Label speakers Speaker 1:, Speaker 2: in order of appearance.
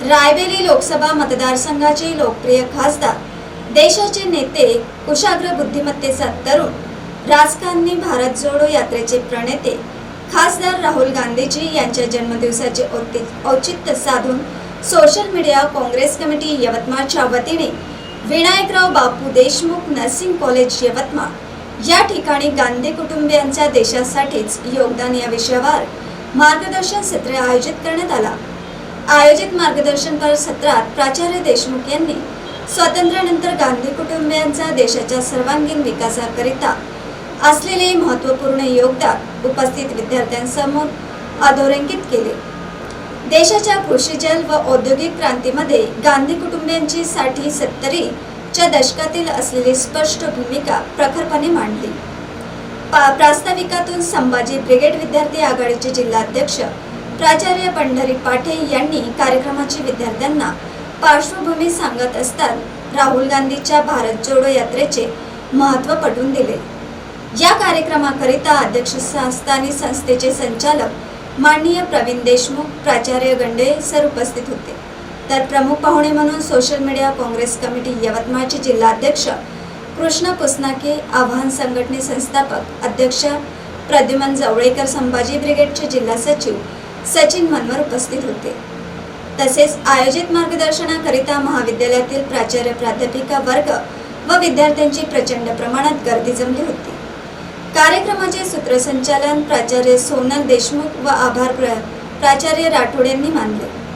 Speaker 1: रायबेली लोकसभा मतदारसंघाचे लोकप्रिय खासदार देशाचे नेते कुशाग्र बुद्धिमत्तेचा तरुण राजकारणी भारत जोडो यात्रेचे प्रणेते खासदार राहुल गांधीजी यांच्या जन्मदिवसाचे औचित्य साधून सोशल मीडिया काँग्रेस कमिटी यवतमाळच्या वतीने विनायकराव बापू देशमुख नर्सिंग कॉलेज यवतमाळ या ठिकाणी गांधी कुटुंबियांच्या देशासाठीच योगदान या विषयावर मार्गदर्शन सत्र आयोजित करण्यात आला. आयोजित मार्गदर्शनपर सत्रात प्राचार्य देशमुख यांनी स्वातंत्र्यानंतर गांधी कुटुंबियांचा देशाच्या सर्वांगीण विकासाकरिता असलेले महत्त्वपूर्ण योगदान उपस्थित विद्यार्थ्यांसमोर अधोरेखित केले. देशाच्या कृषी जल व औद्योगिक क्रांतीमध्ये गांधी कुटुंबियांची साठी सत्तरीच्या दशकातील असलेली स्पष्ट भूमिका प्रखरपणे मांडली. पा- प्रास्ताविकातून संभाजी ब्रिगेड विद्यार्थी आघाडीचे जिल्हाध्यक्ष प्राचार्य पंढरी पाठे यांनी कार्यक्रमाची विद्यार्थ्यांना पार्श्वभूमी सांगत असतात राहुल गांधीच्या भारत जोडो यात्रेचे महत्त्व पटवून दिले. या कार्यक्रमाकरिता अध्यक्ष संस्थानी संस्थेचे संचालक माननीय प्रवीण देशमुख प्राचार्य गंडे सर उपस्थित होते. तर प्रमुख पाहुणे म्हणून सोशल मीडिया काँग्रेस कमिटी यवतमाळचे जिल्हाध्यक्ष कृष्ण पुसनाके आव्हान संघटने संस्थापक अध्यक्ष प्रद्युमन जवळेकर संभाजी ब्रिगेडचे जिल्हा सचिव सचिन मनवर उपस्थित होते. तसेच आयोजित मार्गदर्शनाकरिता महाविद्यालयातील प्राचार्य प्राध्यापिका वर्ग व विद्यार्थ्यांची प्रचंड प्रमाणात गर्दी जमली होती. कार्यक्रमाचे सूत्रसंचालन प्राचार्य सोनल देशमुख व आभार प्र- प्राचार्य राठोड यांनी मानले.